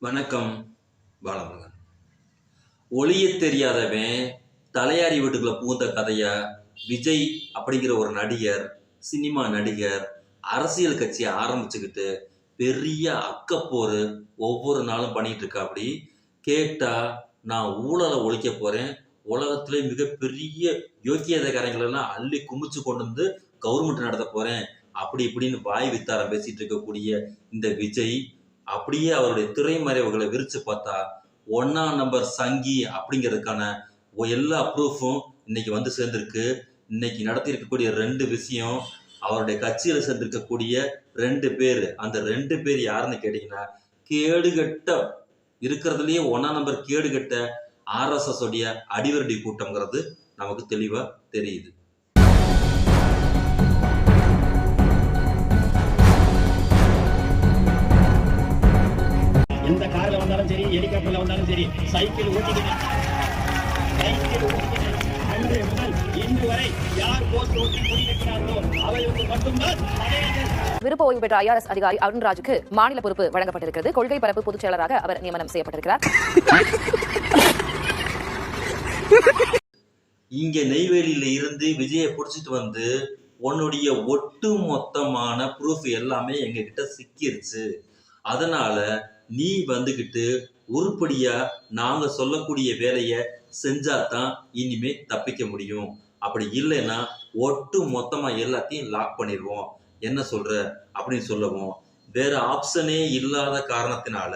வணக்கம் பாலமுருகன். ஒளிய தெரியாதவன் தலையாரி வீட்டுக்குள்ள பூந்த கதையா? விஜய் அப்படிங்கிற ஒரு நடிகர் சினிமா நடிகர் அரசியல் கட்சியை ஆரம்பிச்சுக்கிட்டு பெரிய அக்கப்போர் ஒவ்வொரு நாளும் பண்ணிட்டு இருக்கா அப்படி? கேட்டா நான் ஊழலை ஒழிக்க போறேன். உலகத்திலே மிகப்பெரிய யோக்கியதைக்காரங்களெல்லாம் அள்ளி குமிச்சு கொண்டு வந்து கவர்மெண்ட் நடத்த போறேன். அப்படி இப்படின்னு வாய் வித்தாரம் பேசிட்டு இருக்கக்கூடிய இந்த விஜய் அப்படியே அவருடைய திரைமறைவுகளை விரித்து பார்த்தா ஒன்றாம் நம்பர் சங்கி அப்படிங்கிறதுக்கான எல்லா ப்ரூஃபும் இன்னைக்கு வந்து சேர்ந்திருக்கு. இன்னைக்கு நடத்தியிருக்கக்கூடிய ரெண்டு விஷயம் அவருடைய கட்சியில் சேர்ந்திருக்கக்கூடிய ரெண்டு பேர். அந்த ரெண்டு பேர் யாருன்னு கேட்டிங்கன்னா கேடுகட்ட இருக்கிறதுலயே ஒன்றாம் நம்பர் கேடுகட்ட ஆர்எஸ்எஸ் உடைய அடிவரடி கூட்டங்கிறது நமக்கு தெளிவாக தெரியுது. எந்த கார்ல வந்தாலும் சரி ஹெலிகாப்டர்ல வந்தாலும் சரி சைக்கிள் ஓட்டிக்கிட்டு அன்று முதல் இன்று வரை யார் போஸ்ட் ஓட்டி குடியிருக்கிறார்களோ அவைகளுக்கு மட்டும்தான் விருப்ப ஓய்வு பெற்ற ஐஆர்எஸ் அதிகாரி அருண்ராஜுக்கு மாநில பொறுப்பு வழங்கப்பட்டிருக்கிறது. கொள்கை பரப்பு பொதுச் செயலராக அவர் நியமனம் செய்யப்பட்டிருக்கிறார். இங்க நெய்வேலியில இருந்து விஜயை புடிச்சிட்டு வந்து உன்னுடைய ஒட்டு மொத்தமான ப்ரூஃப் எல்லாமே எங்க கிட்ட சிக்கிருச்சு. அதனால நீ வந்துகிட்டு உருப்படியா நாங்க சொல்லக்கூடிய வேலையை செஞ்சாதான் இனிமே தப்பிக்க முடியும். அப்படி இல்லைன்னா ஒட்டு மொத்தமா எல்லாத்தையும் லாக் பண்ணிடுவோம் என்ன சொல்ற? அப்படின்னு சொல்லவும். வேற ஆப்ஷனே இல்லாத காரணத்தினால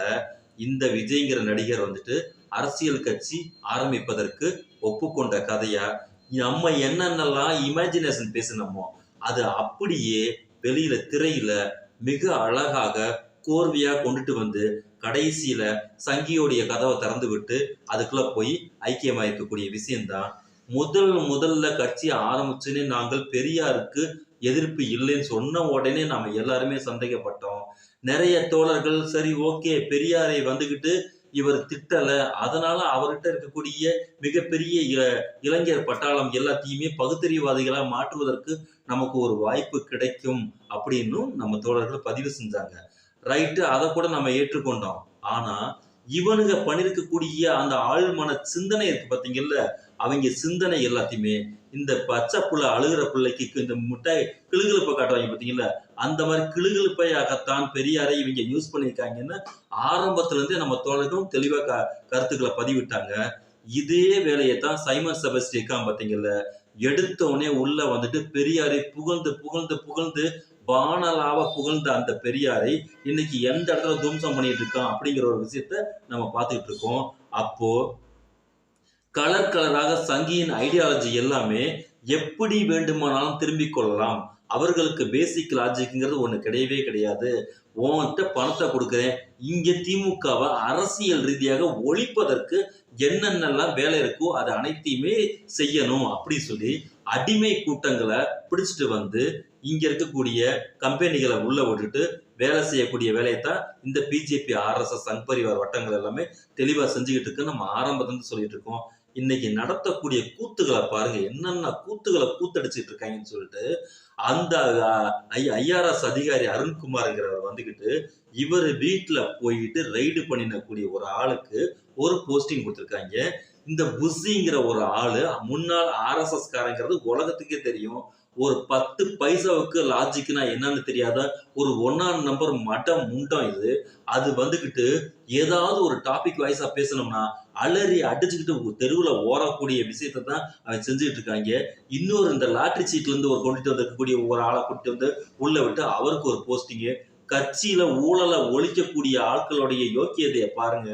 இந்த விஜய்ங்கிற நடிகர் வந்துட்டு அரசியல் கட்சி ஆரம்பிப்பதற்கு ஒப்புக்கொண்ட கதையா? நம்ம என்னென்னலாம் இமேஜினேஷன் பேசினோமோ அது அப்படியே வெளியில திரையில மிக அழகாக கோர்வையா கொண்டுட்டு வந்து கடைசியில் சங்கியோடைய கதவை திறந்து விட்டு அதுக்குள்ள போய் ஐக்கியமாக இருக்கக்கூடிய விஷயம்தான். முதல் முதல்ல கட்சி ஆரம்பிச்சுன்னு நாங்கள் பெரியாருக்கு எதிர்ப்பு இல்லைன்னு சொன்ன உடனே நாம எல்லாருமே சந்தேகப்பட்டோம். நிறைய தோழர்கள் சரி ஓகே பெரியாரை வந்துகிட்டு இவர் திட்டல. அதனால அவர்கிட்ட இருக்கக்கூடிய மிகப்பெரிய இ- இளைஞர் பட்டாளம் எல்லாத்தையுமே பகுத்தறிவாதிகளா மாற்றுவதற்கு நமக்கு ஒரு வாய்ப்பு கிடைக்கும் அப்படின்னும் நம்ம தோழர்கள் பதிவு செஞ்சாங்க. ரைட்டு அதை கூட நம்ம ஏற்றுக்கொண்டோம். ஆனா இவனுங்க பண்ணிருக்கக்கூடிய அந்த ஆழ்மன சிந்தனை இருக்கு பாத்தீங்கல்ல அவங்க சிந்தனை எல்லாத்தையுமே இந்த பச்சை புள்ள அழுகிற பிள்ளைக்கு இந்த முட்டாய் கிளுகிழப்பை காட்டுவாங்க பாத்தீங்கல்ல அந்த மாதிரி கிளுகிழப்பையாகத்தான் பெரியாரை இவங்க யூஸ் பண்ணியிருக்காங்கன்னு ஆரம்பத்துல இருந்தே நம்ம தோழர்களும் தெளிவாக க- கருத்துக்களை பதிவிட்டாங்க. இதே வேலையை தான் சைமன் செபஸ்டிக்கான் பாத்தீங்கல்ல எடுத்த உடனே உள்ள வந்துட்டு பெரியாரை புகழ்ந்து புகழ்ந்து புகழ்ந்து பானலாக புகழ்ந்த அந்த பெரியாரை இன்னைக்கு எந்த இடத்துல துவம்சம் பண்ணிட்டு இருக்கான் அப்படிங்கிற ஒரு விஷயத்த நம்ம பார்த்துக்கிட்டு இருக்கோம். அப்போ கலர் கலராக சங்கியின் ஐடியாலஜி எல்லாமே எப்படி வேண்டுமானாலும் திரும்பிக் கொள்ளலாம். அவர்களுக்கு பேசிக் லாஜிக்ங்கிறது ஒன்று கிடையவே கிடையாது. உன்கிட்ட பணத்தை கொடுக்குறேன். இங்கே திமுகவை அரசியல் ரீதியாக ஒழிப்பதற்கு என்னென்னலாம் வேலை இருக்கோ அது அனைத்தையுமே செய்யணும் அப்படி சொல்லி அடிமை கூட்டங்களை பிடிச்சிட்டு வந்து இங்கே இருக்கக்கூடிய கம்பெனிகளை உள்ளே விட்டுட்டு வேலை செய்யக்கூடிய வேலையை தான் இந்த பிஜேபி ஆர்எஸ்எஸ் சங்பரிவார் வட்டங்கள் எல்லாமே தெளிவாக செஞ்சுக்கிட்டு இருக்கு. நம்ம ஆரம்பத்துலேருந்து சொல்லிட்டு இருக்கோம். இன்னைக்கு நடத்தக்கூடிய கூத்துகளை பாருங்க. என்னென்ன கூத்துகளை கூத்தடிச்சிட்டு இருக்காங்கன்னு சொல்லிட்டு அந்த ஐஆர்எஸ் அதிகாரி அருண்குமார்ங்கிறவர் வந்துக்கிட்டு இவர் வீட்டில் போயிட்டு ரைடு பண்ணினக்கூடிய ஒரு ஆளுக்கு ஒரு போஸ்டிங் கொடுத்துருக்காங்க. இந்த புஷிங்கிற ஒரு ஆளு முன்னாள் ஆர்எஸ்எஸ் காரங்கிறது உலகத்துக்கே தெரியும். ஒரு பத்து பைசாவுக்கு லாஜிக்னா என்னன்னு தெரியாத ஒரு ஒன்னாம் நம்பர் மட்டம் முண்டம் இது. அது வந்துக்கிட்டு ஏதாவது ஒரு டாபிக் வைஸா பேசணும்னா அலறி அடிச்சுக்கிட்டு தெருவில் ஓடக்கூடிய விஷயத்தை தான் அவன் செஞ்சுட்டு இருக்காங்க. இன்னொரு இந்த லாட்ரி சீட்லேருந்து ஒரு கொண்டுட்டு வந்திருக்கக்கூடிய ஒரு ஆளை கொண்டு வந்து உள்ள விட்டு அவருக்கு ஒரு போஸ்டிங்கு கட்சியில ஊழலை ஒழிக்கக்கூடிய ஆட்களுடைய யோக்கியதையை பாருங்க.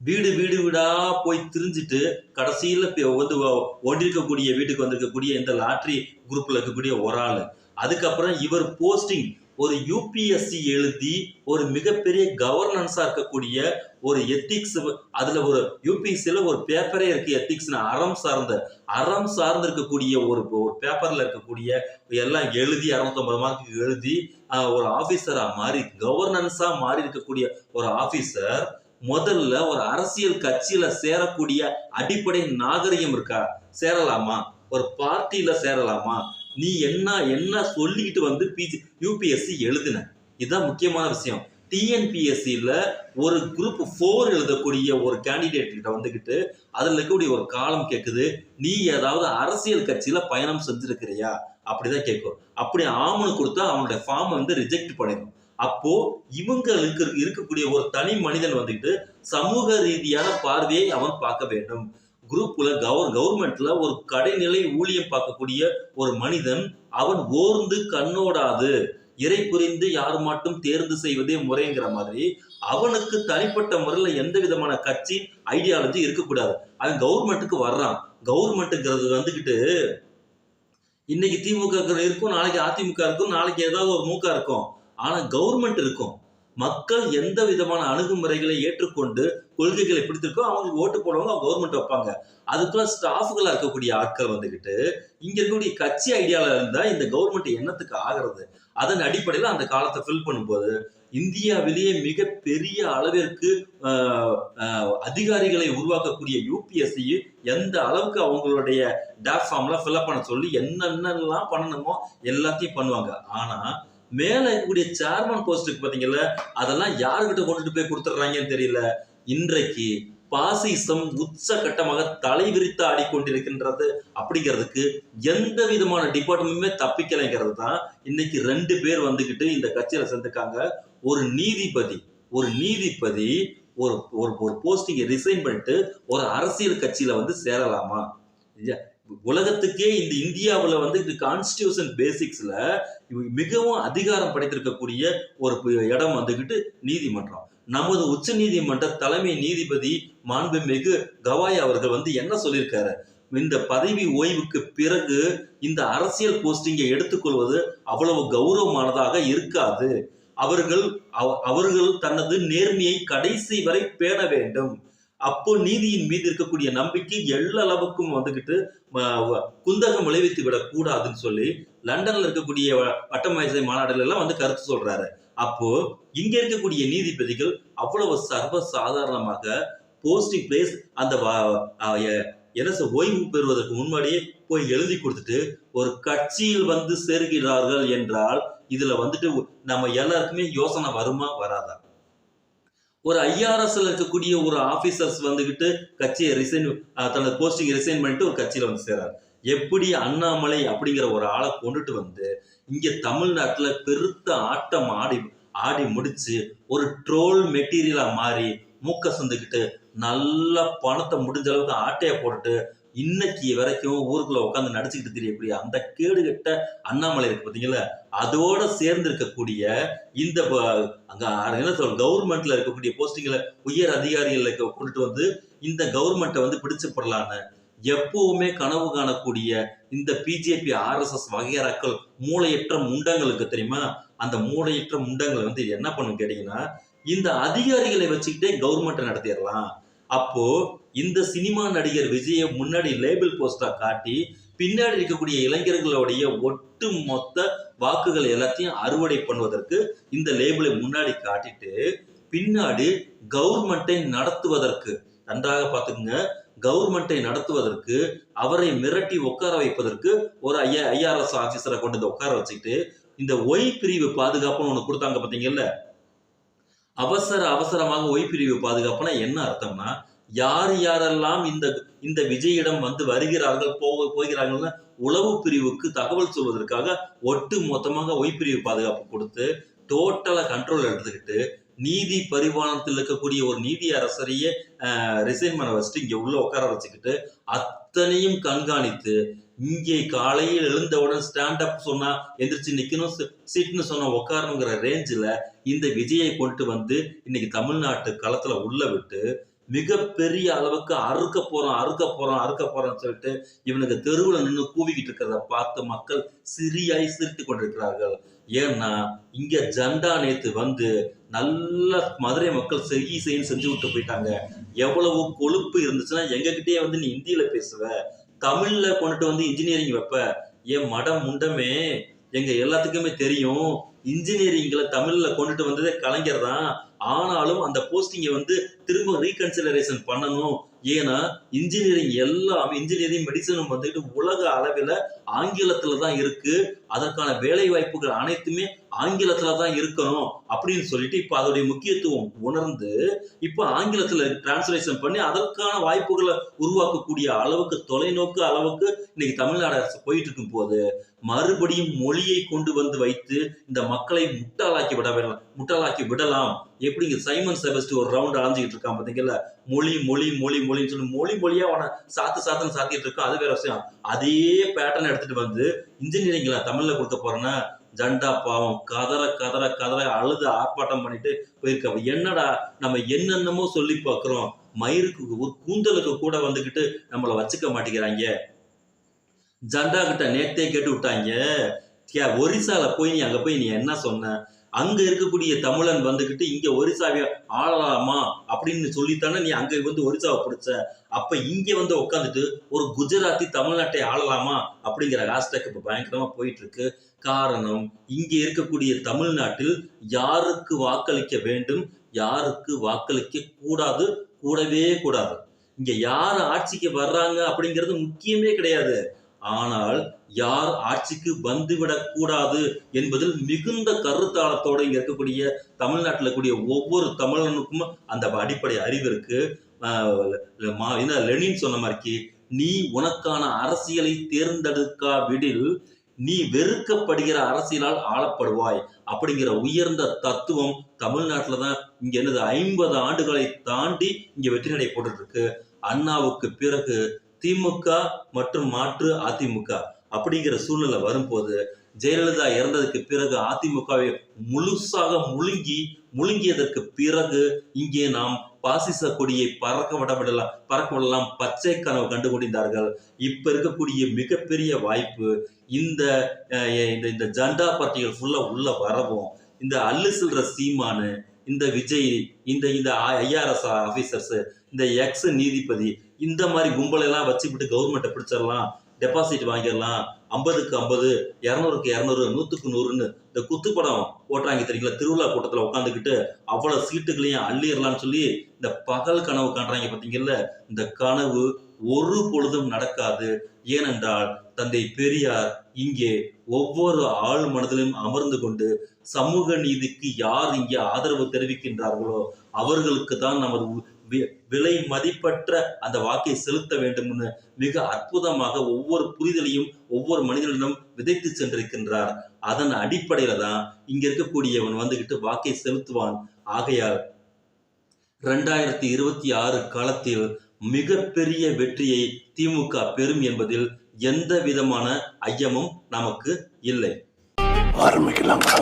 வீடு வீடு வீடா போய் திரிஞ்சிட்டு கடைசியில் வந்து ஓடிருக்கக்கூடிய வீட்டுக்கு வந்திருக்கக்கூடிய இந்த லாட்ரி குரூப்பில் இருக்கக்கூடிய ஒரு ஆள். அதுக்கப்புறம் இவர் போஸ்டிங் ஒரு யூபிஎஸ்சி எழுதி ஒரு மிகப்பெரிய கவர்னன்ஸாக இருக்கக்கூடிய ஒரு எத்திக்ஸ் அதில் ஒரு யூபிஎஸ்சியில் ஒரு பேப்பரே இருக்குது எத்திக்ஸ்னு அறம் சார்ந்த அறம் சார்ந்து இருக்கக்கூடிய ஒரு ஒரு பேப்பரில் இருக்கக்கூடிய எல்லாம் எழுதி அறுநூத்தொன்பது மார்க்கு எழுதி ஒரு ஆஃபீஸராக மாறி கவர்னன்ஸாக மாறி இருக்கக்கூடிய ஒரு ஆஃபீஸர் முதல்ல ஒரு அரசியல் கட்சியில சேரக்கூடிய அடிப்படை நாகரிகம் இருக்கா? சேரலாமா? ஒரு பார்ட்டியில சேரலாமா? நீ என்ன என்ன சொல்லிக்கிட்டு வந்து பிஜி யூபிஎஸ்சி எழுதுன? இதுதான் முக்கியமான விஷயம். டிஎன்பிஎஸ்சியில் ஒரு குரூப் ஃபோர் எழுதக்கூடிய ஒரு கேண்டிடேட் கிட்ட வந்துக்கிட்டு அதில் இருக்கக்கூடிய ஒரு காலம் கேட்குது நீ ஏதாவது அரசியல் கட்சியில் பயணம் செஞ்சுருக்கிறியா? அப்படிதான் கேட்கும் அப்படி ஆமனு கொடுத்தா அவனுடைய ஃபார்ம் வந்து ரிஜெக்ட் பண்ணிடும் அப்போ இவங்களுக்கு இருக்கக்கூடிய ஒரு தனி மனிதன் வந்துட்டு சமூக ரீதியான பார்வையை அவன் பார்க்க வேண்டும். குரூப்ல கவர் கவர்மெண்ட்ல ஒரு கடைநிலை ஊழியம் பார்க்கக்கூடிய ஒரு மனிதன் அவன் ஓர்ந்து கண்ணோடாது இறை புரிந்து யார் மட்டும் தேர்ந்து செய்வதே முறைங்கிற மாதிரி அவனுக்கு தனிப்பட்ட முறையில் எந்த விதமான கட்சி ஐடியாலஜி இருக்கக்கூடாது. அவன் கவர்மெண்ட்டுக்கு வர்றான். கவர்மெண்ட்டுங்கிறது வந்துக்கிட்டு இன்னைக்கு திமுக இருக்கும் நாளைக்கு அதிமுக இருக்கும் நாளைக்கு ஏதாவது ஒரு மூக்கா இருக்கும். ஆனால் கவர்மெண்ட் இருக்கும். மக்கள் எந்த விதமான அணுகுமுறைகளை ஏற்றுக்கொண்டு கொள்கைகளை பிடித்திருக்கோ அவங்களுக்கு ஓட்டு போடுவாங்க அவங்க கவர்மெண்ட் வைப்பாங்க. அதுக்குள்ள ஸ்டாஃப்களாக இருக்கக்கூடிய ஆட்கள் வந்துகிட்டு இங்க இருக்கக்கூடிய கட்சி ஐடியால இருந்தா இந்த கவர்மெண்ட் என்னத்துக்கு ஆகிறது? அதன் அடிப்படையில் அந்த காலத்தை ஃபில் பண்ணும்போது இந்தியாவிலேயே மிக பெரிய அளவிற்கு அதிகாரிகளை உருவாக்கக்கூடிய யூபிஎஸ்சி எந்த அளவுக்கு அவங்களுடைய டேப் ஃபார்ம்லாம் ஃபில்அப் பண்ண சொல்லி என்னென்னலாம் பண்ணணுமோ எல்லாத்தையும் பண்ணுவாங்க. ஆனா மேலே இருக்கக்கூடிய சேர்மன் போஸ்ட்டுக்கு பாத்தீங்கல்ல அதெல்லாம் யாருக்கிட்ட கொண்டுட்டு போய் கொடுத்துட்றாங்கன்னு தெரியல. இன்றைக்கு பாசிசம் உச்சகட்டமாக தலைவிரித்து ஆடிக்கொண்டிருக்கின்றது அப்படிங்கிறதுக்கு எந்த விதமான டிபார்ட்மெண்ட்டுமே தப்பிக்கலைங்கிறது தான் இன்னைக்கு ரெண்டு பேர் வந்துக்கிட்டு இந்த கட்சியில சேர்ந்துக்காங்க ஒரு நீதிபதி ஒரு நீதிபதி ஒரு ஒரு ஒரு போஸ்டிங்கை ரிசைன் பண்ணிட்டு ஒரு அரசியல் கட்சியில வந்து சேரலாமா? உலகத்துக்கே இந்த இந்தியாவுல வந்து கான்ஸ்டியூஷன் பேசிக்ஸ்ல மிகவும் அதிகாரம் படைத்திருக்கக்கூடிய ஒரு இடம் வந்துகிட்டு நீதிமன்றம். நமது உச்ச நீதிமன்ற தலைமை நீதிபதி மாண்புமிகு கவாய் அவர்கள் வந்து என்ன சொல்லியிருக்காரு? இந்த பதவி ஓய்வுக்கு பிறகு இந்த அரசியல் போஸ்டிங்கை எடுத்துக்கொள்வது அவ்வளவு கௌரவமானதாக இருக்காது. அவர்கள் அவ- அவர்கள் தனது நேர்மையை கடைசி வரை பேண வேண்டும். அப்போ நீதியின் மீது இருக்கக்கூடிய நம்பிக்கை எல்லளவுக்கும் வந்துகிட்டு வந்துக்கிட்டு குந்தகம் விளைவித்து விடக்கூடாதுன்னு சொல்லி லண்டன்ல இருக்கக்கூடிய வ- வட்டமேசை மாநாடுல எல்லாம் வந்து கருத்து சொல்றாரு. அப்போ இங்க இருக்கக்கூடிய நீதிபதிகள் அவ்வளவு சர்வ சாதாரணமாக போஸ்டிங் பிளேஸ் அந்த வ- என்ன ஓய்வு பெறுவதற்கு முன்னாடியே போய் எழுதி கொடுத்துட்டு ஒரு கட்சியில் வந்து சேர்கிறார்கள் என்றால் இதுல வந்துட்டு நம்ம எல்லாருக்குமே யோசனை வருமா வராதா? ஒரு ஐஆர்எஸ்ல இருக்கக்கூடிய ஒரு ஆபீசர்ஸ் வந்துகிட்டு கட்சியை ரிசைன் தனது போஸ்டிங் ரிசைன் பண்ணிட்டு ஒரு கட்சியில வந்து சேர்றாரு எப்படி அண்ணாமலை அப்படிங்கிற ஒரு ஆளை கொண்டுட்டு வந்து இங்க தமிழ்நாட்டுல பெருத்த ஆட்டம் ஆடி ஆடி முடிச்சு ஒரு ட்ரோல் மெட்டீரியலா மாறி மூக்க சந்துக்கிட்டு நல்ல பணத்தை முடிஞ்ச அளவுக்கு ஆட்டையை போட்டுட்டு இன்னைக்கு வரைக்கும் ஊருக்குள்ள உட்காந்து நடிச்சுக்கிட்டு தெரியக்கூடிய அந்த கேடுகட்ட அண்ணாமலை இருக்கு பாத்தீங்களா அதோட சேர்ந்து இருக்கக்கூடிய இந்த அங்க என்ன சொல்ற கவர்மெண்ட்ல இருக்கக்கூடிய போஸ்டிங்ல உயர் அதிகாரிகளை கொண்டுட்டு வந்து இந்த கவர்மெண்ட்டை வந்து பிடிச்சு போடலான்னு எப்பவுமே கனவு காணக்கூடிய இந்த பிஜேபி ஆர்எஸ்எஸ் வகையறாக்கள் மூளையற்ற முண்டங்களுக்கு தெரியுமா? அந்த மூளையற்ற முண்டங்களை வந்து என்ன பண்ணும் கேட்டீங்கன்னா இந்த அதிகாரிகளை வச்சுக்கிட்டே கவர்மெண்ட்டை நடத்திடலாம். அப்போ இந்த சினிமா நடிகர் விஜயை முன்னாடி லேபிள் போஸ்டாக காட்டி பின்னாடி இருக்கக்கூடிய இளைஞர்களுடைய ஒட்டு மொத்த வாக்குகள் எல்லாத்தையும் அறுவடை பண்ணுவதற்கு இந்த லேபிளை முன்னாடி காட்டிட்டு பின்னாடி கவர்மெண்ட்டை நடத்துவதற்கு நன்றாக பார்த்துக்குங்க கவர்மெண்ட்டை நடத்துவதற்கு அவரை மிரட்டி உட்கார வைப்பதற்கு ஒரு ஐயா ஐஆர்எஸ் ஆஃபீஸரை கொண்டு வந்து உட்கார வச்சுக்கிட்டு இந்த ஒய் பிரிவு பாதுகாப்புன்னு ஒன்று கொடுத்தாங்க பார்த்தீங்கல்ல? அவசர அவசரமாக ஒய் பிரிவு பாதுகாப்புனா என்ன அர்த்தம்னா யார் யாரெல்லாம் இந்த இந்த விஜயிடம் வந்து வருகிறார்கள் போக போகிறார்கள்னு உளவு பிரிவுக்கு தகவல் சொல்வதற்காக ஒட்டு மொத்தமாக ஒய் பிரிவு பாதுகாப்பு கொடுத்து டோட்டலாக கண்ட்ரோல் எடுத்துக்கிட்டு நீதி பரிமாணத்தில் இருக்கக்கூடிய ஒரு நீதி அரசரையே ரிசைன் பண்ண வச்சுட்டு இங்கே உள்ள உட்கார வச்சுக்கிட்டு அத்தனையும் கண்காணித்து இங்கே காலையில் எழுந்தவுடன் ஸ்டாண்ட் அப் சொன்னா எந்திரிச்சு நிக்கணும் சீட்னு சொன்னா உட்காரணுங்கிற ரேஞ்சில் இந்த விஜயை கொண்டு வந்து இன்னைக்கு தமிழ்நாட்டு களத்துல உள்ள விட்டு மிகப்பெரிய அளவுக்கு அறுக்க போறோம் அறுக்க போறோம் அறுக்க போறோம்னு சொல்லிட்டு இவனுக்கு தெருவில் நின்று கூவிக்கிட்டு இருக்கிறத பார்த்து மக்கள் சிரியாய் சிரித்து கொண்டிருக்கிறார்கள். ஏன்னா இங்க ஜண்டா நேத்து வந்து நல்ல மதுரை மக்கள் செய்கி செய்ன்னு செஞ்சு விட்டு போயிட்டாங்க. எவ்வளவு கொழுப்பு இருந்துச்சுன்னா எங்ககிட்டயே வந்து நீ இந்தியில பேசுவ தமிழ்ல கொண்டுட்டு வந்து இன்ஜினியரிங் வைப்ப. என் மடம் முண்டமே? எங்க எல்லாத்துக்குமே தெரியும். இன்ஜினியரிங்ல தமிழ்ல கொண்டுட்டு வந்ததே கலைஞர் தான். ஆனாலும் அந்த போஸ்டிங்கை வந்து திரும்ப ரீகன்சிடரேஷன் பண்ணணும். ஏன்னா இன்ஜினியரிங் எல்லாம் இன்ஜினியரிங் மெடிசனும் வந்துட்டு உலக அளவில் ஆங்கிலத்தில் தான் இருக்குது அதற்கான வேலை வாய்ப்புகள் அனைத்துமே ஆங்கிலத்துல தான் இருக்கணும் அப்படின்னு சொல்லிட்டு இப்ப அதோடைய முக்கியத்துவம் உணர்ந்து இப்ப ஆங்கிலத்துல டிரான்ஸ்லேஷன் பண்ணி அதற்கான வாய்ப்புகளை உருவாக்கக்கூடிய அளவுக்கு தொலைநோக்கு அளவுக்கு இன்னைக்கு தமிழ்நாடு அரசு போயிட்டு இருக்கும் போது மறுபடியும் மொழியை கொண்டு வந்து வைத்து இந்த மக்களை முட்டாளாக்கி விட வேண்டாம் முட்டாளாக்கி விடலாம். எப்படிங்க? சைமன் செபஸ்டி ஒரு ரவுண்ட் அலைஞ்சிக்கிட்டு இருக்கான் பாத்தீங்கல்ல? மொழி மொழி மொழி மொழின்னு சொல்லி மொழி மொழியா அவனை சாத்து சாத்துன்னு சாத்திட்டு இருக்கான் அது வேற விஷயம். அதே பேட்டர்ன் எடுத்துட்டு வந்து இன்ஜினியரிங்ல தமிழ்ல கொடுக்க போறேன்னா ஜண்டா பாவம் கதற கதற கதற அழுது ஆர்ப்பாட்டம் பண்ணிட்டு போயிருக்க. என்னடா நம்ம என்னென்னமோ சொல்லி பார்க்கிறோம். மயிருக்கு ஒரு கூந்தலுக்கு கூட வந்துகிட்டு நம்மளை வச்சுக்க மாட்டேங்கிறாங்க. ஜண்டா கிட்ட நேத்தே கேட்டு விட்டாங்க. ஒரிசால போய் நீ அங்க போய் நீ என்ன சொன்ன? அங்க இருக்கக்கூடிய தமிழன் வந்துகிட்டு இங்க ஒரிசாவை ஆளலாமா? அப்படின்னு சொல்லித்தானே நீ அங்க வந்து ஒரிசாவை பிடிச்ச. அப்ப இங்க வந்து உட்காந்துட்டு ஒரு குஜராத்தி தமிழ்நாட்டை ஆளலாமா? அப்படிங்கிற ஹேஷ்டேக் இப்ப பயங்கரமா போயிட்டு இருக்கு காரணம் இங்க இருக்கக்கூடிய தமிழ்நாட்டில் யாருக்கு வாக்களிக்க வேண்டும் யாருக்கு வாக்களிக்க கூடாது கூடவே கூடாது. இங்க யார் ஆட்சிக்கு வர்றாங்க அப்படிங்கிறது முக்கியமே கிடையாது. ஆனால் யார் ஆட்சிக்கு வந்துவிடக் கூடாது என்பதில் மிகுந்த கருத்தாளத்தோட இங்க இருக்கக்கூடிய தமிழ்நாட்டில் கூடிய ஒவ்வொரு தமிழனுக்கும் அந்த அடிப்படை அறிவு இருக்கு. என்ன லெனின் சொன்ன மாதிரி நீ உனக்கான அரசியலை தேர்ந்தெடுக்காவிடில் நீ வெறுக்கப்படுகிற அரசியலால் ஆளப்படுவாய் அப்படிங்கிற உயர்ந்த தத்துவம் தமிழ்நாட்டில் தான் இங்க என்னது ஐம்பது ஆண்டுகளை தாண்டி இங்க வெற்றி நடை போட்டுட்டு இருக்கு. அண்ணாவுக்கு பிறகு திமுக மற்றும் மாற்று அதிமுக அப்படிங்கிற சூழ்நிலை வரும்போது ஜெயலலிதா இறந்ததுக்கு பிறகு அதிமுகவை முழுசாக முழுங்கி முழுங்கியதற்கு பிறகு இங்கே நாம் பாசிச கொடியை பறக்க விட விடலாம் பறக்க விடலாம் பச்சை கனவு கண்டு முடிந்தார்கள் இப்ப இருக்கக்கூடிய மிகப்பெரிய வாய்ப்பு இந்த இந்த இந்த ஜண்டா பார்ட்டிகள் ஃபுல்லா உள்ள வரவும் இந்த அல்லு செல்ற சீமானு இந்த விஜய் இந்த இந்த ஐஆர்எஸ் ஆபீசர்ஸ் இந்த எக்ஸ் நீதிபதி இந்த மாதிரி கும்பலெல்லாம் வச்சுக்கிட்டு கவர்மெண்ட்டை பிடிச்சிடலாம் டெபாசிட் வாங்கிடலாம். ஐம்பதுக்கு ஐம்பது இரநூறுக்கு இரநூறு நூற்றுக்கு நூறுன்னு இந்த குத்து படம் போட்டுறாங்க தெரியுங்களா? திருவிழா கூட்டத்தில் உட்காந்துக்கிட்டு அவ்வளோ சீட்டுகளையும் அள்ளிடலாம்னு சொல்லி இந்த பகல் கனவு காட்டுறாங்க பார்த்தீங்கல்ல இந்த கனவு ஒரு பொழுதும் நடக்காது. ஏனென்றால் தந்தை பெரியார் இங்கே ஒவ்வொரு ஆள் மனதிலும் அமர்ந்து கொண்டு சமூக நீதிக்கு யார் இங்கே ஆதரவு தெரிவிக்கின்றார்களோ அவர்களுக்கு தான் நமது விலை மதிப்பற்ற அந்த வாக்கை செலுத்த வேண்டும்னு மிக அற்புதமாக ஒவ்வொரு புரிதலையும் ஒவ்வொரு மனிதனிடம் விதைத்து சென்றிருக்கின்றார். அதன் அடிப்படையில தான் இங்க இருக்கக்கூடியவன் வந்துகிட்டு வாக்கை செலுத்துவான். ஆகையால் ரெண்டாயிரத்தி இருபத்தி ஆறு காலத்தில் மிகப்பெரிய வெற்றியை திமுக பெறும் என்பதில் எந்த விதமான ஐயமும் நமக்கு இல்லை. ஆரம்பிக்கலாமா.